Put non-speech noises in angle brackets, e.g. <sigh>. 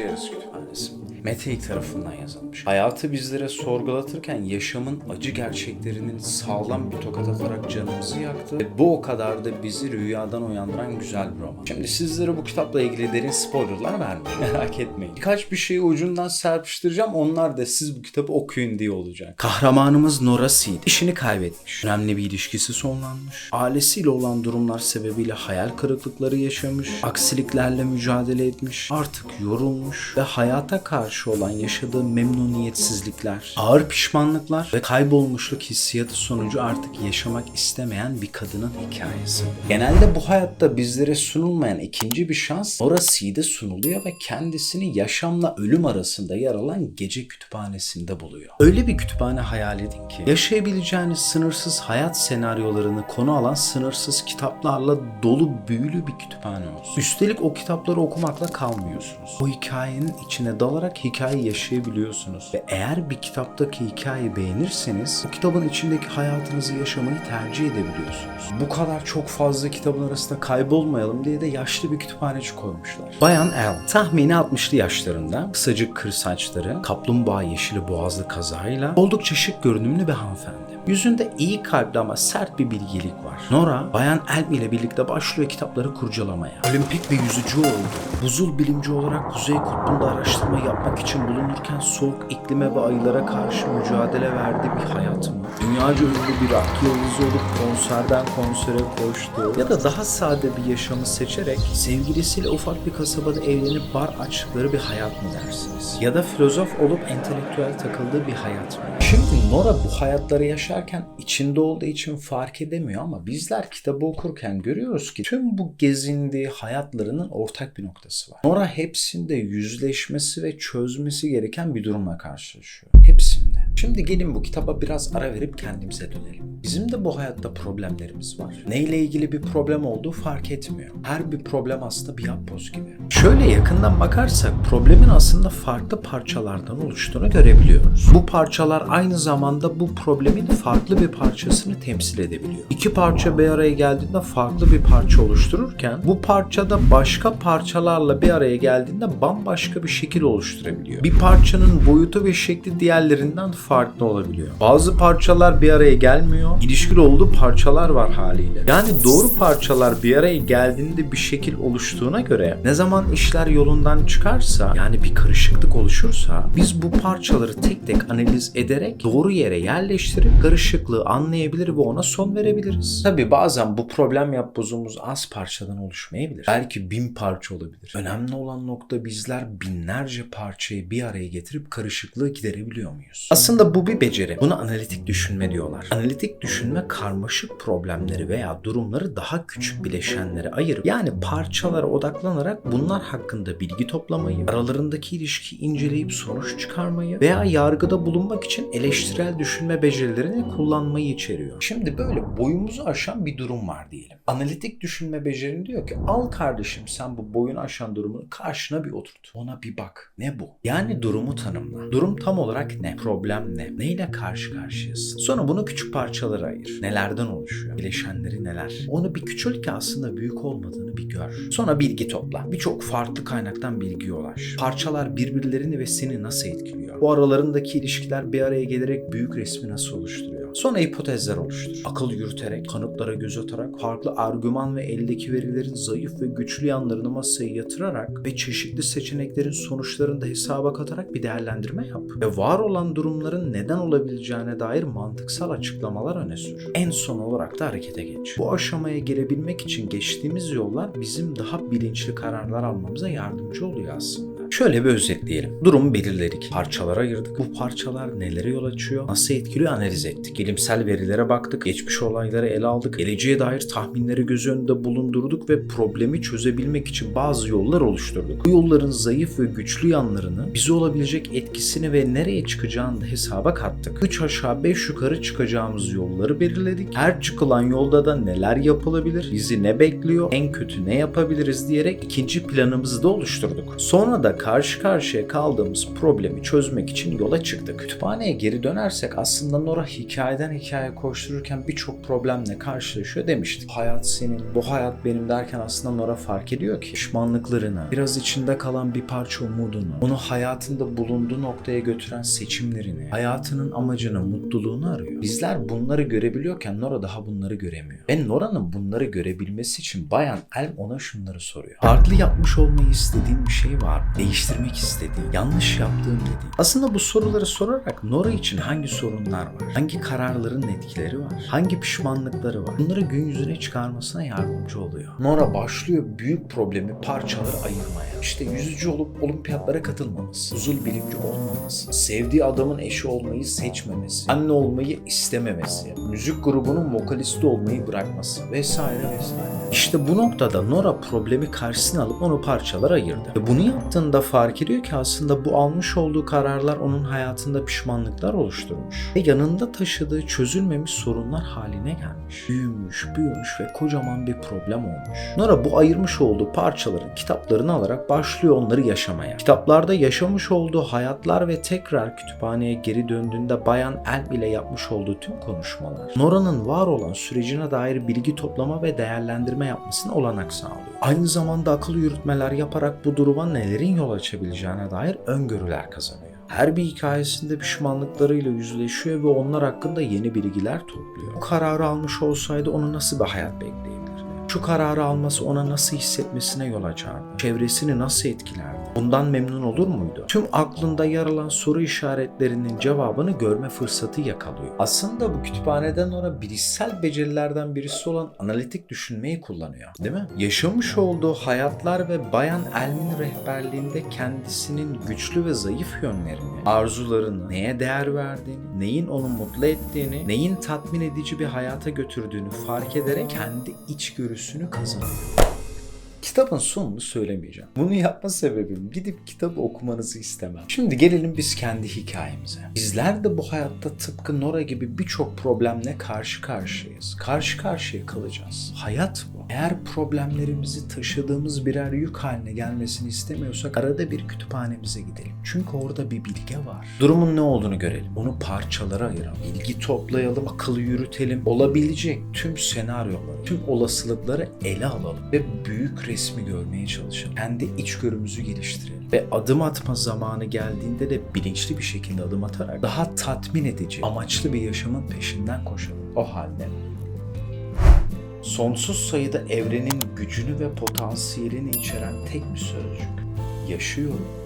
Yarısı Kütüphanesi. Mete tarafından yazılmış. Hayatı bizlere sorgulatırken yaşamın acı gerçeklerinin sağlam bir tokat atarak canımızı yaktı. Ve bu o kadar da bizi rüyadan uyandıran güzel bir roman. Şimdi sizlere bu kitapla ilgili derin spoilerlar vermeyeyim. <laughs> Merak etmeyin. Birkaç bir şeyi ucundan serpiştireceğim. Onlar da siz bu kitabı okuyun diye olacak. Kahramanımız Nora Seed işini kaybetmiş. Önemli bir ilişkisi sonlanmış. Ailesiyle olan durumlar sebebiyle hayal kırıklıkları yaşamış. Aksiliklerle mücadele etmiş. Artık yorulmuş ve hayata karşı olan yaşadığı memnuniyetsizlikler, ağır pişmanlıklar ve kaybolmuşluk hissiyatı sonucu artık yaşamak istemeyen bir kadının hikayesi. Genelde bu hayatta bizlere sunulmayan ikinci bir şans Nora Seed'e sunuluyor ve kendisini yaşamla ölüm arasında yer alan gece kütüphanesinde buluyor. Öyle bir kütüphane hayal edin ki yaşayabileceğiniz sınırsız hayat senaryolarını konu alan sınırsız kitaplarla dolu büyülü bir kütüphane olsun. Üstelik o kitapları okumakla kalmıyorsunuz. O hikayenin içine dalarak hikayeyi yaşayabiliyorsunuz. Ve eğer bir kitaptaki hikayeyi beğenirseniz o kitabın içindeki hayatınızı yaşamayı tercih edebiliyorsunuz. Bu kadar çok fazla kitabın arasında kaybolmayalım diye de yaşlı bir kütüphaneci koymuşlar. Bayan L. Tahmini 60'lı yaşlarında kısacık kır saçları, kaplumbağa yeşili boğazlı kazayla oldukça şık görünümlü bir hanımefendi. Yüzünde iyi kalpli ama sert bir bilgelik var. Nora, Bayan Elm ile birlikte başlıyor kitapları kurcalamaya. Olimpik bir yüzücü oldu. Buzul bilimci olarak Kuzey Kutbu'nda araştırma yapmak için bulunurken soğuk iklime ve ayılara karşı mücadele verdiği bir hayat mı? Dünyaca ünlü bir yıldızı olup konserden konsere koştu. Ya da daha sade bir yaşamı seçerek sevgilisiyle ufak bir kasabada evlenip bar açtıkları bir hayat mı dersiniz? Ya da filozof olup entelektüel takıldığı bir hayat mı? Şimdi Nora bu hayatları yaşarken içinde olduğu için fark edemiyor ama bizler kitabı okurken görüyoruz ki tüm bu gezindiği hayatlarının ortak bir noktası var. Nora hepsinde yüzleşmesi ve çözmesi gereken bir durumla karşılaşıyor. Hepsinde. Şimdi gelin bu kitaba biraz ara verip kendimize dönelim. Bizim de bu hayatta problemlerimiz var. Neyle ilgili bir problem olduğu fark etmiyor. Her bir problem aslında bir yapboz gibi. Şöyle yakından bakarsak problemin aslında farklı parçalardan oluştuğunu görebiliyoruz. Bu parçalar aynı zamanda bu problemin farklı bir parçasını temsil edebiliyor. İki parça bir araya geldiğinde farklı bir parça oluştururken bu parçada başka parçalarla bir araya geldiğinde bambaşka bir şekil oluşturabiliyor. Bir parçanın boyutu ve şekli diğerlerinden farklı olabiliyor. Bazı parçalar bir araya gelmiyor. İlişkili olduğu parçalar var haliyle. Yani doğru parçalar bir araya geldiğinde bir şekil oluştuğuna göre ne zaman işler yolundan çıkarsa yani bir karışıklık oluşursa biz bu parçaları tek tek analiz ederek doğru yere yerleştirip karışıklığı anlayabilir ve ona son verebiliriz. Tabi bazen bu problem yapbozumuz az parçadan oluşmayabilir. Belki bin parça olabilir. Önemli olan nokta bizler binlerce parçayı bir araya getirip karışıklığı giderebiliyor muyuz? Aslında bu bir beceri. Buna analitik düşünme diyorlar. Analitik düşünme karmaşık problemleri veya durumları daha küçük bileşenlere ayırıp yani parçalara odaklanarak bunlar hakkında bilgi toplamayı, aralarındaki ilişkiyi inceleyip sonuç çıkarmayı veya yargıda bulunmak için eleştirel düşünme becerilerini kullanmayı içeriyor. Şimdi böyle boyumuzu aşan bir durum var diyelim. Analitik düşünme becerin diyor ki al kardeşim sen bu boyunu aşan durumunu karşına bir oturt. Ona bir bak. Ne bu? Yani durumu tanımla. Durum tam olarak ne? Problem ne? Neyle karşı karşıyasın? Sonra bunu küçük parçalara ayır. Nelerden oluşuyor? Bileşenleri neler? Onu bir küçül ki aslında büyük olmadığını bir gör. Sonra bilgi topla. Birçok farklı kaynaktan bilgiye ulaş. Parçalar birbirlerini ve seni nasıl etkiliyor? Bu aralarındaki ilişkiler bir araya gelerek büyük resmi nasıl oluşturuyor? Sonra hipotezler oluştur. Akıl yürüterek, kanıtlara göz atarak, farklı argüman ve eldeki verilerin zayıf ve güçlü yanlarını masaya yatırarak ve çeşitli seçeneklerin sonuçlarını da hesaba katarak bir değerlendirme yap. Ve var olan durumların neden olabileceğine dair mantıksal açıklamalar öne sür. En son olarak da harekete geç. Bu aşamaya gelebilmek için geçtiğimiz yollar bizim daha bilinçli kararlar almamıza yardımcı oluyor aslında. Şöyle bir özetleyelim. Durumu belirledik. Parçalara ayırdık. Bu parçalar nelere yol açıyor? Nasıl etkiliyor analiz ettik. Bilimsel verilere baktık. Geçmiş olayları ele aldık. Geleceğe dair tahminleri göz önünde bulundurduk ve problemi çözebilmek için bazı yollar oluşturduk. Bu yolların zayıf ve güçlü yanlarını, bize olabilecek etkisini ve nereye çıkacağını da hesaba kattık. 3 aşağı 5 yukarı çıkacağımız yolları belirledik. Her çıkılan yolda da neler yapılabilir, bizi ne bekliyor, en kötü ne yapabiliriz diyerek ikinci planımızı da oluşturduk. Sonra da karşı karşıya kaldığımız problemi çözmek için yola çıktık. Kütüphaneye geri dönersek aslında Nora hikayeden hikaye koştururken birçok problemle karşılaşıyor demiştik. Hayat senin, bu hayat benim derken aslında Nora fark ediyor ki pişmanlıklarını, biraz içinde kalan bir parça umudunu, onu hayatında bulunduğu noktaya götüren seçimlerini, hayatının amacını, mutluluğunu arıyor. Bizler bunları görebiliyorken Nora daha bunları göremiyor. Ve Nora'nın bunları görebilmesi için Bayan Elm ona şunları soruyor. Farklı yapmış olmayı istediğin bir şey var mı? Değiştirmek istediğin, yanlış yaptığın dediğin. Aslında bu soruları sorarak Nora için hangi sorunlar var? Hangi kararların etkileri var? Hangi pişmanlıkları var? Bunları gün yüzüne çıkarmasına yardımcı oluyor. Nora başlıyor büyük problemi parçalara ayırmaya. İşte yüzücü olup olimpiyatlara katılmaması, uzul bilimci olmaması, sevdiği adamın eşi olmayı seçmemesi, anne olmayı istememesi, müzik grubunun vokalisti olmayı bırakması vesaire vesaire. İşte bu noktada Nora problemi karşısına alıp onu parçalara ayırdı. Ve bunu yaptığında fark ediyor ki aslında bu almış olduğu kararlar onun hayatında pişmanlıklar oluşturmuş. Ve yanında taşıdığı çözülmemiş sorunlar haline gelmiş. Büyümüş, büyümüş ve kocaman bir problem olmuş. Nora bu ayırmış olduğu parçaların kitaplarını alarak başlıyor onları yaşamaya. Kitaplarda yaşamış olduğu hayatlar ve tekrar kütüphaneye geri döndüğünde Bayan Elm ile yapmış olduğu tüm konuşmalar Nora'nın var olan sürecine dair bilgi toplama ve değerlendirme yapmasına olanak sağlıyor. Aynı zamanda akıl yürütmeler yaparak bu duruma nelerin yol açabileceğine dair öngörüler kazanıyor. Her bir hikayesinde pişmanlıklarıyla yüzleşiyor ve onlar hakkında yeni bilgiler topluyor. Bu kararı almış olsaydı onu nasıl bir hayat bekleyebilirdi? Şu kararı alması ona nasıl hissetmesine yol açardı? Çevresini nasıl etkilerdi? Bundan memnun olur muydu? Tüm aklında yer alan soru işaretlerinin cevabını görme fırsatı yakalıyor. Aslında bu kütüphaneden ona bilişsel becerilerden birisi olan analitik düşünmeyi kullanıyor. Değil mi? Yaşamış olduğu hayatlar ve Bayan Elmin rehberliğinde kendisinin güçlü ve zayıf yönlerini, arzularını, neye değer verdiğini, neyin onu mutlu ettiğini, neyin tatmin edici bir hayata götürdüğünü fark ederek kendi içgörüsünü kazanıyor. Kitabın sonunu söylemeyeceğim. Bunu yapma sebebim gidip kitabı okumanızı istemem. Şimdi gelelim biz kendi hikayemize. Bizler de bu hayatta tıpkı Nora gibi birçok problemle karşı karşıyayız. Karşı karşıya kalacağız. Hayat bu. Eğer problemlerimizi taşıdığımız birer yük haline gelmesini istemiyorsak arada bir kütüphanemize gidelim. Çünkü orada bir bilgi var. Durumun ne olduğunu görelim. Onu parçalara ayıralım. Bilgi toplayalım, akıllı yürütelim. Olabilecek tüm senaryoları, tüm olasılıkları ele alalım ve büyük resmi görmeye çalışalım. Kendi içgörümüzü geliştirelim. Ve adım atma zamanı geldiğinde de bilinçli bir şekilde adım atarak daha tatmin edici, amaçlı bir yaşamın peşinden koşalım. O halde sonsuz sayıda evrenin gücünü ve potansiyelini içeren tek bir sözcük. Yaşıyorum.